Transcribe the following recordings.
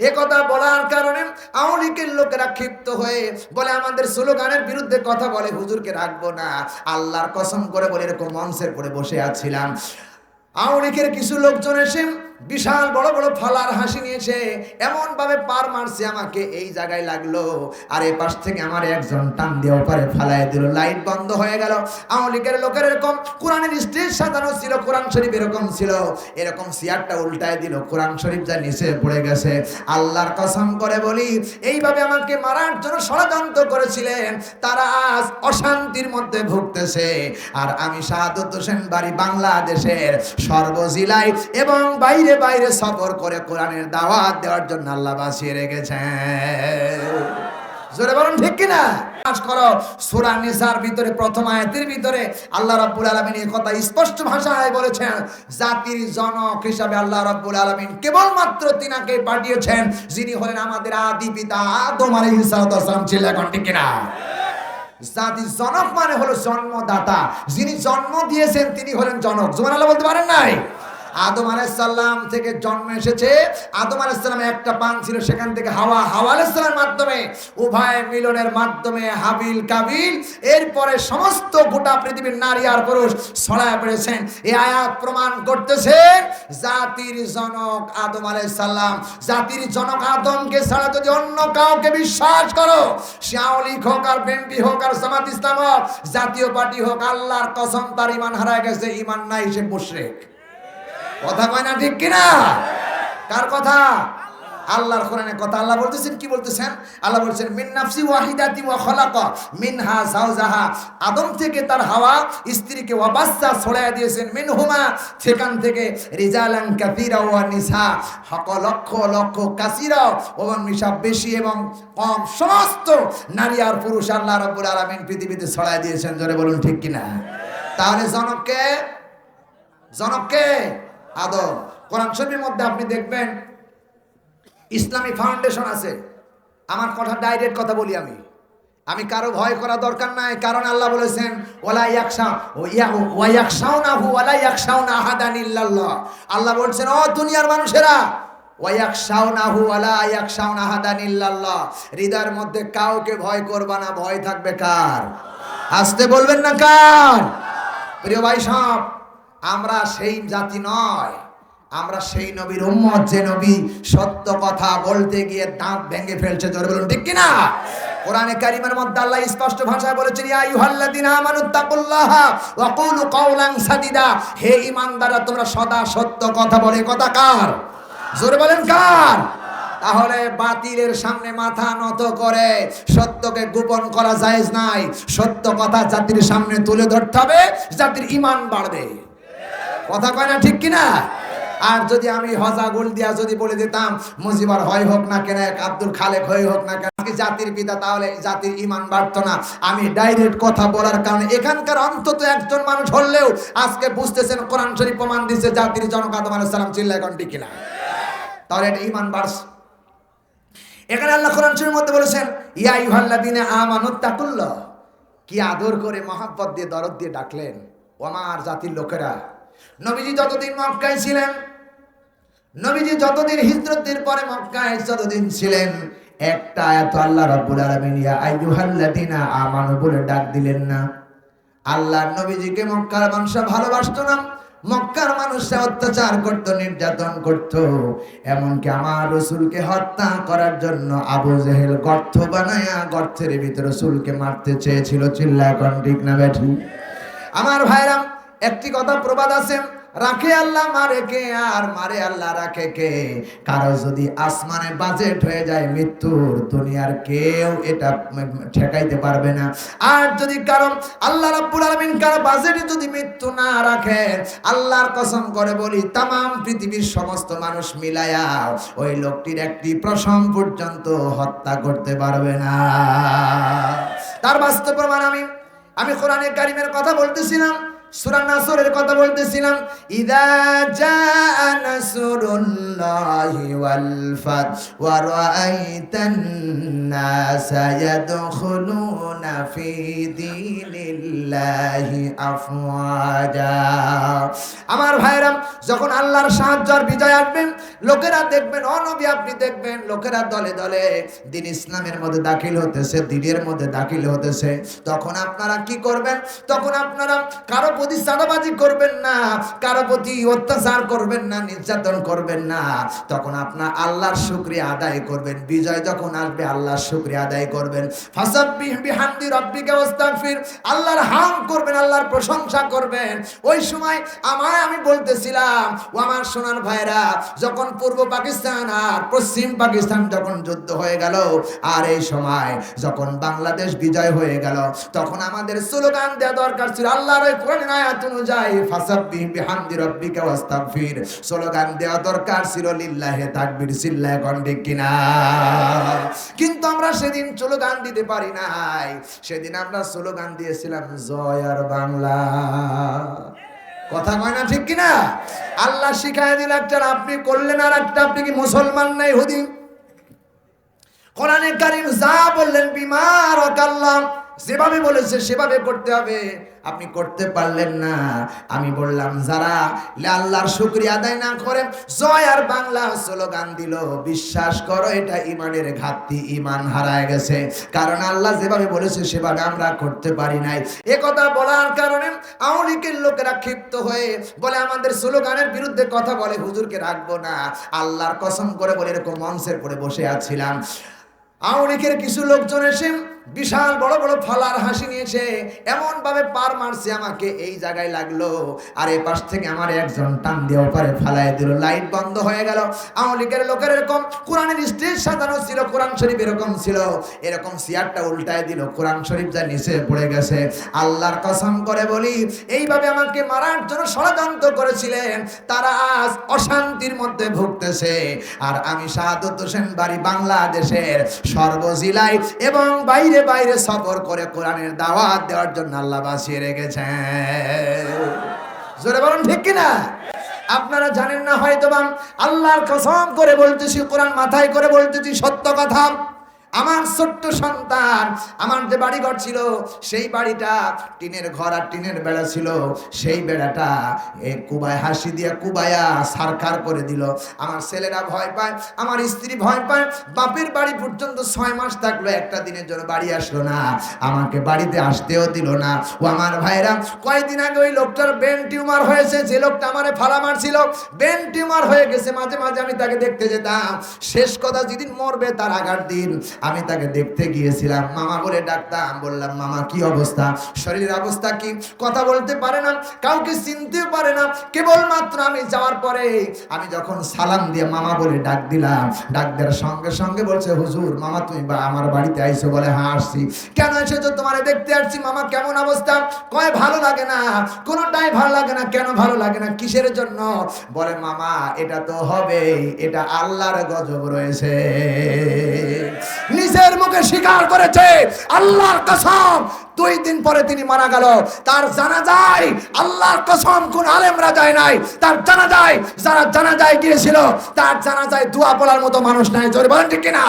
এ কথা বলার কারণে আওয়ামী লোকেরা ক্ষিপ্ত হয়ে বলে, আমাদের স্লোগানের বিরুদ্ধে কথা বলে, হুজুরকে রাখব না। আল্লাহর কসম করে বলে, এরকম মঞ্চের পরে বসে আছিলাম। আওয়ামী কিছু লোকজন এসে বিশাল বড় বড় ফলার হাসি নিয়েছে। এমন ভাবে পার মারছে আমাকে, এই জায়গায় লাগল। আর এ পাশ থেকে আমার একজন টান দিয়ে ওপারে ফালাই দিল। লাইট বন্ধ হয়ে গেল। আওয়ামী লীগের লোকের এরকম, কোরআনের স্টেজ সাজানো ছিল, কোরআন শরীফ এরকম ছিল। এরকম চেয়ারটা উল্টায় দিল। কোরআন শরীফ যা নিচে পড়ে গেছে। আল্লাহর কসম করে বলি, এইভাবে আমাকে মারার জন্য ষড়যন্ত্র করেছিলেন। তারা আজ অশান্তির মধ্যে ভুগতেছে। আর আমি শাহাদত হোসেন বাড়ি বাংলাদেশের সর্বজেলায় এবং বাইরে বাইরে সফর করে কোরআনের দাওয়াত দেওয়ার জন্য আল্লাহ বাঁচিয়ে রেখেছেন। জোরে বলুন, ঠিক কিনা? করো, সূরা নিসার ভিতরে, প্রথম আয়াতের ভিতরে আল্লাহ কথা স্পষ্ট ভাষায় বলেছেন, জাতির জনক হিসাবে আল্লাহ কেবলমাত্র তিনাকে পাঠিয়েছেন, যিনি হলেন আমাদের আদি পিতা আদম আলাইহিস এখন, ঠিক কিনা? জনক মানে হলো জন্মদাতা, যিনি জন্ম দিয়েছেন তিনি হলেন জনক। জুমান আল্লাহ বলতে পারেন নাই? আদম আলাইসাল্লাম থেকে জন্ম এসেছে। আদম আলাইসাল্লাম একটা পান ছিল সেখান থেকে হাওয়া। হাওয়া আলাইসাল্লামের মাধ্যমে, উভয় মিলনের মাধ্যমে হাবিল কাবিল, এরপরে সমস্ত গোটা পৃথিবীর নারী আর পুরুষ ছড়ায় পড়েছেন। এই আয়াত প্রমাণ করতেছে, জাতির জনক আদম আলাইসাল্লাম। জাতির জনক আদমকে ছাড়া যদি অন্য কাউকে বিশ্বাস করো শিয়াউলিক হোক আর বিএনপি হোক আর জামাত ইসলাম হোক, জাতীয় পার্টি হোক, আল্লাহর কসম তার ইমান হারায় গেছে, ইমান নাই সে মুশরিক। কথা কয় না ঠিক কিনা? কার কথা? আল্লাহর কোরআনের কথা। আল্লাহ বলতেছেন, কি বলতেছেন? আল্লাহ বলছেন, মিন নাফসি ওয়াহিদাতি ওয়া খালাকা, মিনহা যাওজাহা আদম থেকে তার হাওয়া স্ত্রীকে ওয়াবাসা ছড়ায় দিয়েছেন। মিনহুমা, সেখান থেকে রিজালান কাসীরা ওয়া নিসা। হক, লক্ষ লক্ষ কাসীরা এবং নিসা বেশি এবং কম। সমস্ত নারী আর পুরুষ আল্লাহ রাব্বুল আলামিন পৃথিবীতে ছড়ায় দিয়েছেন। জোরে বলুন ঠিক কিনা? তাহলে জনককে জনককে আদম কোরআন শরীফের মধ্যে আপনি দেখবেন, ইসলামী ফাউন্ডেশন আছে। আমার কথা ডাইরেক্ট কথা বলি আমি। আমি কারও ভয় করা দরকার নাই, কারণ আল্লাহ বলেছেন ওলা আল্লাহ বলছেন, ও দুনিয়ার মানুষেরা হৃদয়ের মধ্যে কাউকে ভয় করবা না, ভয় থাকবে কার? আসতে বলবেন না কার? প্রিয় ভাই সব আমরা সেই জাতি নয়। আমরা সেই নবীর উম্মত, যে নবী সত্য কথা বলতে গিয়ে দাঁত ভেঙে ফেলছে। জোরে বলুন, ঠিক কিনা? কোরআনে কারিমের মধ্যে আল্লাহ স্পষ্ট ভাষায় বলেছেন, ইয়া আইয়ুহাল্লাযিনা আমানুত্তাকুল্লাহা ওয়া কুলু কাওলান সাদিদা। হে ঈমানদাররা, তোমরা সদা সত্য কথা বলে, কথা কার? জোরে বলেন, কার? তাহলে বাতিলের সামনে মাথা নত করে সত্যকে গোপন করা জায়েজ নাই। সত্য কথা জাতির সামনে তুলে ধরতে হবে, জাতির ইমান বাড়বে। কথা কয় না ঠিক কিনা? আর যদি আমি হজা গোল দিয়া যদি বলে দিতাম, মুজিবার হয় হোক না কেন, এক আব্দুল খালেক হয়ে হোক না কেন জাতির পিতা, তাহলে জাতির ইমান বাড়তো না। আমি ডাইরেক্ট কথা বলার কারণে, এখানকার অন্তত একজন মানুষ হলেও আজকে বুঝতেছেন কোরআন শরীফ প্রমাণ দিচ্ছে জাতির জনক আদম আলাইহিস সালাম চিল্লা এখন ঠিক কিনা? তাহলে এটা ইমান বাড়ছে। এখানে আল্লাহ কোরআন শরীফের মধ্যে বলেছেন, ইয়া ইউহাল্লাদিনে আমানুত তাকুল্লাহ। কি আদর করে মহাব্বত দিয়ে, দরদ দিয়ে ডাকলেন। ও আমার জাতির লোকেরা নবীজি যতদিন মক্কায় ছিলেন, নবীজি যতদিন হিজরতের পরে মক্কায় যতদিন ছিলেন, একটা এত আল্লাহ রাব্বুল আলামিন, ইয়া আইয়ুহাল্লাযিনা আমানু বলে ডাক দিলেন না। আল্লাহর নবীজিকে মক্কার মানুষ ভালোবাসতো না, মক্কার মানুষরা অত্যাচার করত, নির্যাতন করত। এমনকি আমার রসুলকে হত্যা করার জন্য আবু জেহেল গর্ত বানায়া গর্তের ভিতরে রসুলকে মারতে চেয়েছিল চিল্লা এখন ঠিক না ব্যাঠি আমার ভাইরাম একটি কথা প্রবাদ আছে, রাখে আল্লাহ মারে কে আর মারে আল্লাহ রাখে কে? কারও যদি আসমানে বাজেট হয়ে যায় মৃত্যুর, দুনিয়ার কেউ এটা ঠেকাইতে পারবে না। আর যদি কারণ আল্লাহ রাব্বুল আলামিন কারও বাজেটে যদি মৃত্যু না রাখে, আল্লাহর কসম করে বলি, তামাম পৃথিবীর সমস্ত মানুষ মিলায়া ওই লোকটির একটি প্রসম পর্যন্ত হত্যা করতে পারবে না। তার বাস্তব প্রমাণ আমি আমি কোরআনে কারিমের কথা বলতেছিলাম সূরা নাসরের কথা বলতেছিলাম, ইদা জা নাসরুল্লাহি ওয়াল ফাত ওয়া রাআইতান নাস ইয়াদখুলুনা ফি দীনিল্লাহি আফওয়াজা. আমার ভাইরা যখন আল্লাহর সাহায্যর বিজয় আসবে লোকেরা দেখবেন, অনবী আপনি দেখবেন, লোকেরা দলে দলে দিন ইসলামের মধ্যে দাখিল হতেছে, দিনের মধ্যে দাখিল হতেছে। তখন আপনারা কি করবেন? তখন আপনারা কারও প্রতি চাঁদাবাজি করবেন না, কারও প্রতি অত্যাচার করবেন না, নির্যাতন করবেন না। তখন আপনার আল্লাহর শুক্রিয়া আদায় করবেন। বিজয় যখন আসবে, আল্লাহর শুক্রিয়া আদায় করবেন। বিহামদি রাব্বিকা ওয়াস্তাগফির। আল্লাহর হাম করবেন, আল্লাহর প্রশংসা করবেন। ওই সময় আমায় আমি বলতেছিলাম, ও আমার সোনার ভাইরা, যখন পূর্ব পাকিস্তান আর পশ্চিম পাকিস্তান যখন যুদ্ধ হয়ে গেল, আর এই সময় যখন বাংলাদেশ বিজয় হয়ে গেল, তখন আমাদের স্লোগান দেওয়া দরকার ছিল, আল্লাহর ওই কোরআন আয়াত অনুযায়ী, ফাসাব্বিহ বিহামদি রাব্বিকা ওয়াস্তাগফির। স্লোগান দেওয়া দরকার ছিল, লিল্লাহে তাকবীর সিল্লাহ কন্ডিক কিনা কিন্তু আমরা সেদিন স্লোগান দিতে পারি নাই। সেদিন আমরা স্লোগান দিয়েছিলাম, জয় আর বাংলা। কথা কয় না ঠিক কিনা? আল্লাহ শিখাই দিল একটা, আপনি করলেন আর একটা, আপনি কি মুসলমান নাই হুদিন কোরআনে কারিম যা বললেন বিমার অকাল্লাম যেভাবে বলেছে, সেভাবে করতে হবে। আপনি করতে পারলেন না। আমি বললাম, যারা আল্লাহর শুক্রিয়া আদায় না করে, জয় আর বাংলা স্লোগান দিল। বিশ্বাস করো, এটা ইমানের ঘাটতি, ইমান হারায় গেছে। কারণ আল্লাহ যেভাবে বলেছে, সেভাবে আমরা করতে পারি নাই। এ কথা বলার কারণে আওলিকের লোকেরা ক্ষিপ্ত হয়ে বলে, আমাদের স্লোগানের বিরুদ্ধে কথা বলে, হুজুরকে রাখব না। আল্লাহর কসম করে বলে, এরকম মঞ্চের পরে বসে আছিলাম। আওলিকের কিছু লোকজন এসে বিশাল বড় বড় ফালার হাসি নিয়েছে। এমন ভাবে পার মারছে আমাকে। এই জায়গায় লাগল। আর এই পাশ থেকে আমার একজন টান দিয়ে ওপারে ফালাই দিল। লাইট বন্ধ হয়ে গেল। আওলিকের লোকের এরকম কোরআনের স্টেজ সাজানো ছিল, কোরআন শরীফ এরকম ছিল। এরকম চেয়ারটা উল্টায় দিল। কোরআন শরীফ যা নিচে পড়ে গেছে। আল্লাহর কসম করে বলি, এইভাবে আমাকে মারার জন্য ষড়যন্ত্র করেছিলেন। তারা আজ অশান্তির মধ্যে ভুগতেছে। আর আমি শাহাদত হোসেন বাড়ি বাংলাদেশের সর্বজেলায় এবং বাইরে বাইরে সফর করে কোরআনের দাওয়াত দেওয়ার জন্য আল্লাহ বাঁচিয়ে রেখেছেন। জোরে বলুন, ঠিক কিনা? আপনারা জানেন না হয়তো আল্লাহর কসম করে বলতেছি, কোরআন মাথায় করে বলতেছি, সত্য কথা। আমার ছোট্ট সন্তান, আমার যে বাড়িঘর ছিল, সেই বাড়িটা টিনের ঘর আর টিনের বেড়া ছিল। সেই বেড়াটা এ কুবায় হাসি দিয়ে কুবায়া সারকার করে দিল। আমার ছেলেরা ভয় পায়, আমার স্ত্রী ভয় পায়। বাপের বাড়ি পর্যন্ত ছয় মাস থাকল, একটা দিনের জন্য বাড়ি আসলো না। আমাকে বাড়িতে আসতেও দিল না। ও আমার ভাইরা কয়েকদিন আগে ওই লোকটার ব্রেন টিউমার হয়েছে, যে লোকটা আমারে ফালা মারছিল। ব্রেন টিউমার হয়ে গেছে, মাঝে মাঝে আমি তাকে দেখতে যেতাম। শেষ কথা, যেদিন মরবে তার আগার দিন। আমি তাকে দেখতে গিয়েছিলাম। মামা বলে ডাকতাম বললাম, মামা, কি অবস্থা? শরীরের অবস্থা কি? কথা বলতে পারে না, কাউকে চিনতেও পারে না। কেবলমাত্র আমি যাওয়ার পরে আমি যখন সালাম দিয়ে মামা বলে ডাক দিলাম ডাক দেওয়ার সঙ্গে সঙ্গে বলছে, হুজুর, মামা, তুমি বা, আমার বাড়িতে আইসো বলে হ্যাঁ আসছি। কেন এসেছ? তোমারে দেখতে আসছি। মামা, কেমন অবস্থা? কয়, ভালো লাগে না। কোনোটাই ভালো লাগে না। কেন ভালো লাগে না? কিসের জন্য? বলে, মামা, এটা তো হবেই। এটা আল্লাহর গজব রয়েছে। নিজের মুখে স্বীকার করেছে। আল্লাহর কসম। দুই দিন পরে তিনি মারা গেল। তার জানা যায় আল্লাহর কসম কোন আলেমরা যায় নাই। তার জানা যায় যারা জানা যায় গিয়েছিল, তার জানা যায় দোয়া বলার মতো মানুষ নাই। জোরে বলেন ঠিক কিনা?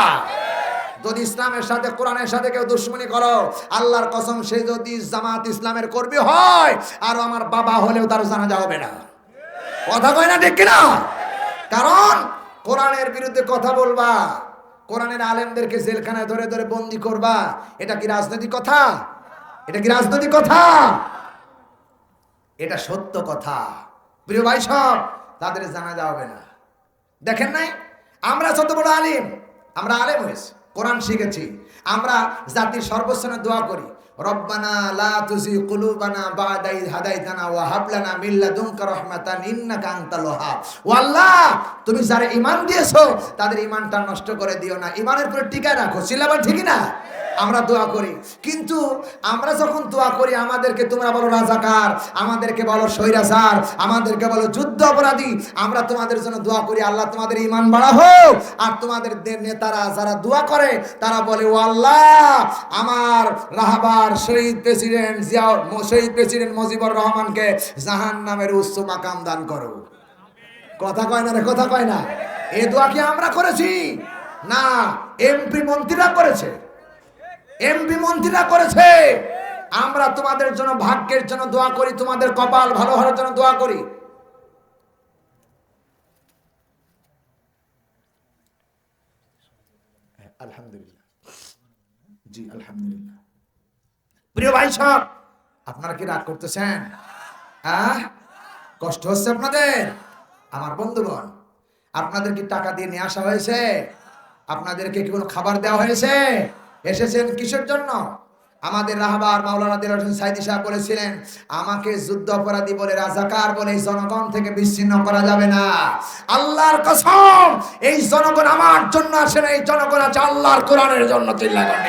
যদি ইসলামের সাথে, কোরআনের সাথে কেউ দুশ্মনী করো, আল্লাহর কসম সে যদি জামাত ইসলামের কর্মী হয়, আর আমার বাবা হলেও তার জানা হবে না। কথা কয় না ঠিক কিনা? কারণ কোরআনের বিরুদ্ধে কথা বলবা। কোরআনের আলেমদেরকে জেলখানায় ধরে ধরে বন্দি করবা, এটা কি রাজনৈতিক কথা? এটা কি রাজনৈতিক কথা? এটা সত্য কথা। প্রিয় ভাই সব, তাদের জানা যাবে না। দেখেন নাই? আমরা যত বড় আলিম, আমরা আলেম হয়েছি, কোরআন শিখেছি। আমরা জাতির সর্বস্বনে দোয়া করি। রব্বানা লা তুজি কুলুবানা বাদা ইয হাদাইতানা ওয়া হাব লানা মিন লাদুনকা রাহমাতান ইন্নাকা আনতাল ওয়াহ্হাব ও আল্লাহ, তুমি যারা ঈমান দিয়েছ, তাদের ঈমানটা নষ্ট করে দিও না। ঈমানের উপর টিকা রাখো। সিলেবাস ঠিকই না আমরা দোয়া করি। কিন্তু আমরা যখন দোয়া করি, আমাদেরকে তোমরা বলো রাজাকার, আমাদেরকে বলো স্বৈরাচার, আমাদেরকে বলো যুদ্ধ অপরাধী, আমরা তোমাদের জন্য দোয়া করি, আল্লাহ তোমাদের ইমান বাড়া হোক। আর তোমাদের নেতারা যারা দোয়া করে, তারা বলে, ও আল্লাহ, আমার রাহাবার শহীদ প্রেসিডেন্ট জিয়া শহীদ প্রেসিডেন্ট মুজিবুর রহমানকে জাহান নামের উচ্চ মাকাম দান করো। কথা কয় না রে, কথা কয় না। এ দোয়া কি আমরা করেছি? না, এমপি মন্ত্রীরা করেছে। এমপি মন্ত্রীরা করেছে। আমরা তোমাদের জন্য ভাগ্যের জন্য দোয়া করি, তোমাদের কপাল ভালো হওয়ার জন্য দোয়া করি। হ্যাঁ কষ্ট হচ্ছে আমার আপনাদের কি টাকা দিয়ে নিয়ে আসা হয়েছে? আপনাদেরকে কি কোনো খাবার দেওয়া হয়েছে? এসেছেন কিসের জন্য? আমাদের রাহবার মাওলানা দিল সাইদি বলেছিলেন, আমাকে যুদ্ধ অপরাধী বলে, রাজাকার বলে এই জনগণ থেকে বিচ্ছিন্ন করা যাবে না। আল্লাহর কসম, এই জনগণ আমার জন্য আসে না, এই জনগণ আছে আল্লাহর কোরআনের জন্য চিল্লাগণ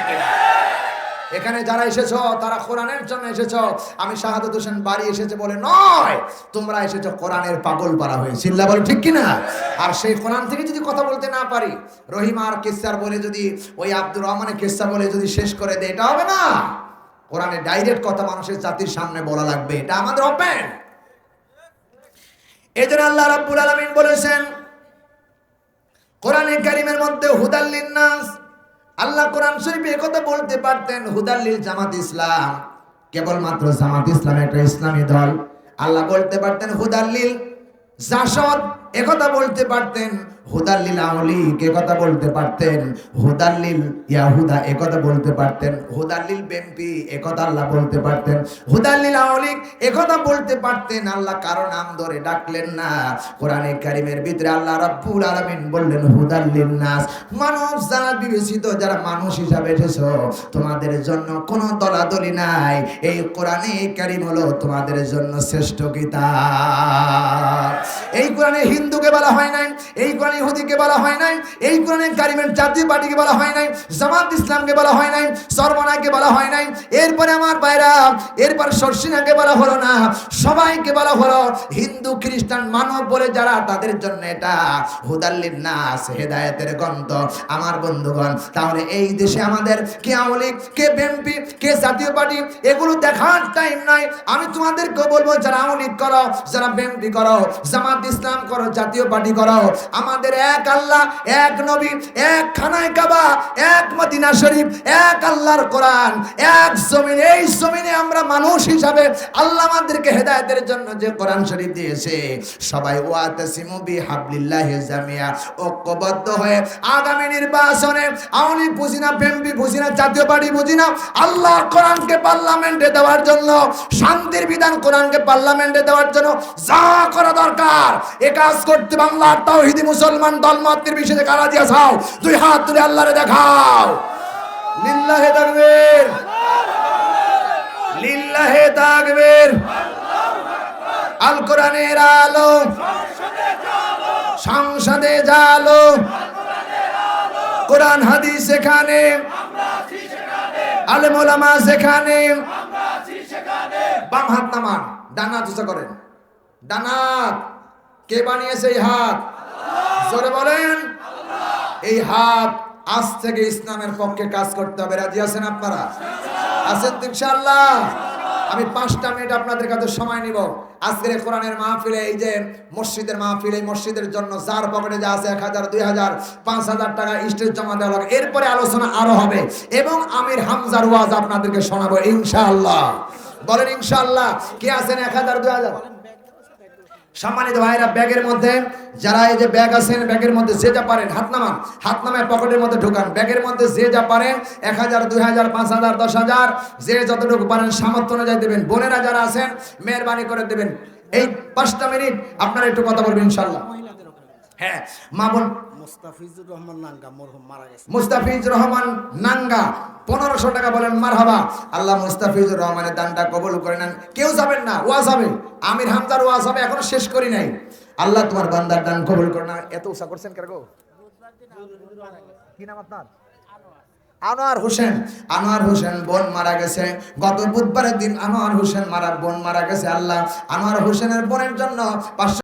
এখানে যারা এসেছ, তারা কোরআনের জন্য এসেছ। আমি শাহাদত হোসেন বাড়ি এসেছে বলে নয়, তোমরা এসেছ কোরআনের পাগল পারা হয়ে। চিল্লা বলে ঠিক কিনা? আর সেই কোরআন থেকে যদি কথা বলতে না পারি, রহিমা আর কেসার বলে যদি, ওই আব্দুর রহমানের কেসা বলে যদি শেষ করে দেয়, এটা হবে না। কোরআনে ডাইরেক্ট কথা মানুষের জাতির সামনে বলা লাগবে, এটা আমাদের ওপেন এই জন্য আল্লাহ রাব্বুল আলামিন বলেছেন, কোরআনে কারিমের মধ্যে হুদাল্লিন নাস আল্লাহ কোরআন শরীফে কথা বলতে পারতেন হুদাল্লিল জামাত ইসলাম। কেবলমাত্র জামাত ইসলাম একটা ইসলামী দল। আল্লাহ বলতে পারতেন হুদাল্লিল জাসদ। একথা বলতে পারতেন, হুদাল্লিল আউলিক একথা বলতে পারতেন, হুদাল্লিল ইয়াহুদা একথা বলতে পারতেন, হুদাল্লিল বেম্পি একথা আল্লাহ বলতে পারতেন, হুদাল্লিল আউলিক একথা বলতে পারতেন, আল্লাহ কারও নাম ধরে ডাকলেন না। কোরআনে কারিমের ভিতরে আল্লাহ বললেন, হুদাল্লিল নাস। যারা বিবেচিত যারা মানুষ হিসাবে এসেছ, তোমাদের জন্য কোনো দলাদলি নাই। এই কোরআনে কারিম হলো তোমাদের জন্য শ্রেষ্ঠ কিতাব। এই কোরআনে হিন্দুকে বলা হয় নাই, এই কোরআনে ইহুদিকে বলা হয় নাই, এই কোরআনে কারিমের জাতীয় পার্টিকে বলা হয় নাই, জামাত ইসলামকে বলা হয় নাই সর্বনাকে বলা হয় নাই, এরপরে আমার বাইরা এরপর সরসিনাকে বলা হলো না, সবাইকে বলা হলো, হিন্দু, খ্রিস্টান, মানব বলে যারা, তাদের জন্য এটা হুদাল্লিন নাস হেদায়েতের গন্ত আমার বন্ধুগণ, তাহলে এই দেশে আমাদের কে আমলিক কে বিএনপি, কে জাতীয় পার্টি, এগুলো দেখার টাইম নাই। আমি তোমাদেরকে বলব, যারা আমলিক করো, যারা বিএনপি করো, জামাত ইসলাম করো জাতীয় পার্টি করো আমাদের এক আল্লাহ, এক নবী, এক খানায় কাবা, এক মদিনা শরীফ, এক আল্লাহর কোরআন, এক জমিন। এই জমিনে আমরা মানুষ হিসাবে আল্লাহ আমাদেরকে হেদায়েতের জন্য যে কোরআন শরীফ দিয়েছে, সবাই ওয়াতাসিমু বিহাবলিল্লাহি জামিয়া। ঐক্যবদ্ধ হয়ে আগামী নির্বাচনে আওয়ামী বুঝি না বিএনপি বুঝি না জাতীয় পার্টি বুঝি না আল্লাহর কোরআনকে পার্লামেন্টে দেওয়ার জন্য, শান্তির বিধান কোরআনকে পার্লামেন্টে দেওয়ার জন্য যা করা দরকার, এ করতে বাংলার তাওহিদি মুসলমান দলমতের বিষয়ে কারা দিয়া চাও দুই হাত তুলে আল্লাহরে দেখাও। লিল্লাহে তাকবীর। লিল্লাহে তাকবীর। আল কোরআনের আলো। সংসদে কোরআন, হাদিস সেখানে আলেম সেখানে। বাম হাত নামান। ডানাত উঁচা করেন। ডানাত কে বানিয়েছে এই হাত? জোরে বলেন। এই হাত আজ থেকে ইসলামের পক্ষে কাজ করতে হবে। রাজি আছেন আপনারা? আছেন তো ইনশাআল্লাহ। আমি পাঁচটা মিনিট আপনাদের কাছে সময় নিব। আজকের কোরআনের মাহফিলে এই যে মসজিদের মাহফিল, এই মসজিদের জন্য যার পকেটে যা আছে, এক হাজার, দুই হাজার, পাঁচ হাজার টাকা স্টেজ জমা দেওয়া লাগে এরপরে আলোচনা আরও হবে। এবং আমির হামজার ওয়াজ আপনাদেরকে শোনাবো ইনশাআল্লাহ। বলেন ইনশাআল্লাহ। কে আছেন? এক হাজার, দুই হাজার? সম্মানিত ভাইরা, ব্যাগের মধ্যে, যারা এই যে ব্যাগ আছেন, ব্যাগের মধ্যে যে যা পারেন, হাত নামান, হাত নামায় পকেটের মধ্যে ঢোকান। ব্যাগের মধ্যে যে যা পারেন এক হাজার, দুই হাজার, পাঁচ হাজার, দশ হাজার, যে যতটুকু পারেন, সামর্থ্য অনুযায়ী দেবেন। বোনেরা যারা আছেন, মেহরবানি করে দেবেন। এই পাঁচটা মিনিট আপনারা একটু কথা বলবেন, ইনশাল্লাহ। হ্যাঁ মা বোন মুস্তাফিজুর রহমান নাঙ্গা মরহুম মারা গেছে। মুস্তাফিজ রহমান নাঙ্গা পনেরোশো টাকা বলেন মার হাবা। আল্লাহ মুস্তাফিজুর রহমানের দানটা কবুল করে নেন। কেউ যাবেন না ওয়াজ হবে। আমির হামদার ওয়াজ হবে এখনও শেষ করি নাই। আল্লাহ তোমার বান্দার দান কবুল করে না এত উৎসাহ করছেন কেন গো? কি নাম আপনার? আনোয়ার হোসেন। আনোয়ার হোসেন বোন মারা গেছে। গত বুধবারের দিন আনোয়ার হোসেন মারা বোন মারা গেছে আল্লাহ। আনোয়ার হোসেনের বোনের জন্য পাঁচশো